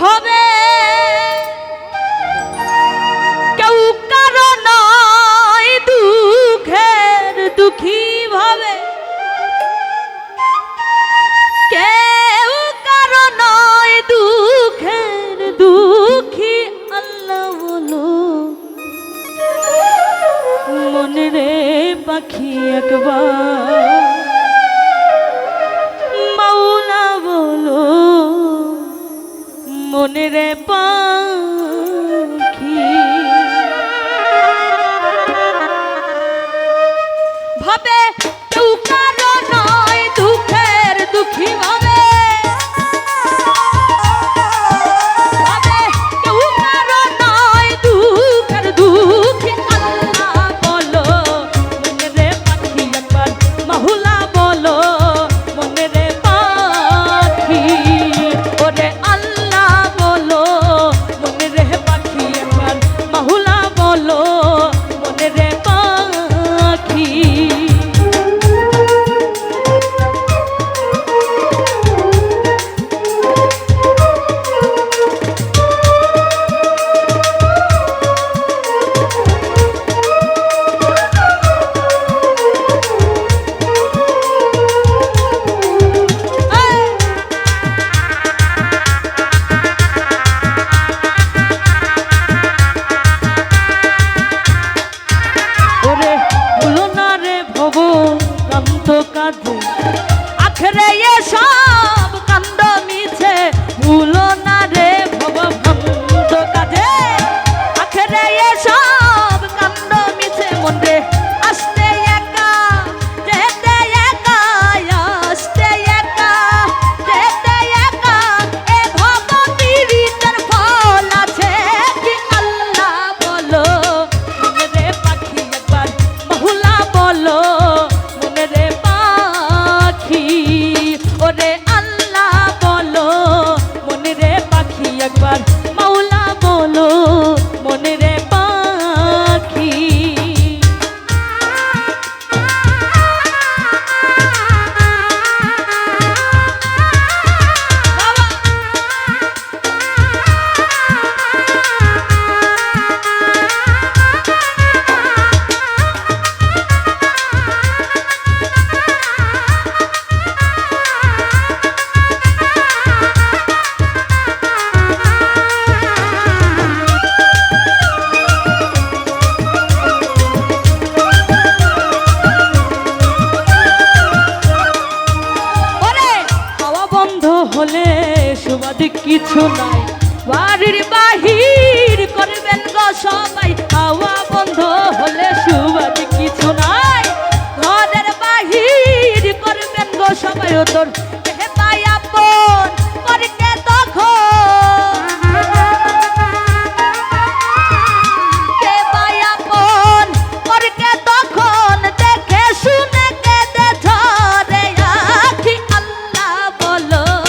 হবে। কেউ কারণ দুঃখের দুঃখী ভাবে। কেউ কারণ দুঃখের দুঃখী আল্লাহ বলো। মনে রে পাখি একবার। de pão. lado হলো মনে মাঝে কিছু নাই। বাড়ির বাহির করবেন গো সবাই। হাওয়া বন্ধ হলে সুবাদে কিছু নাই। ঘরের বাহির করবেন গো সবাই। তোর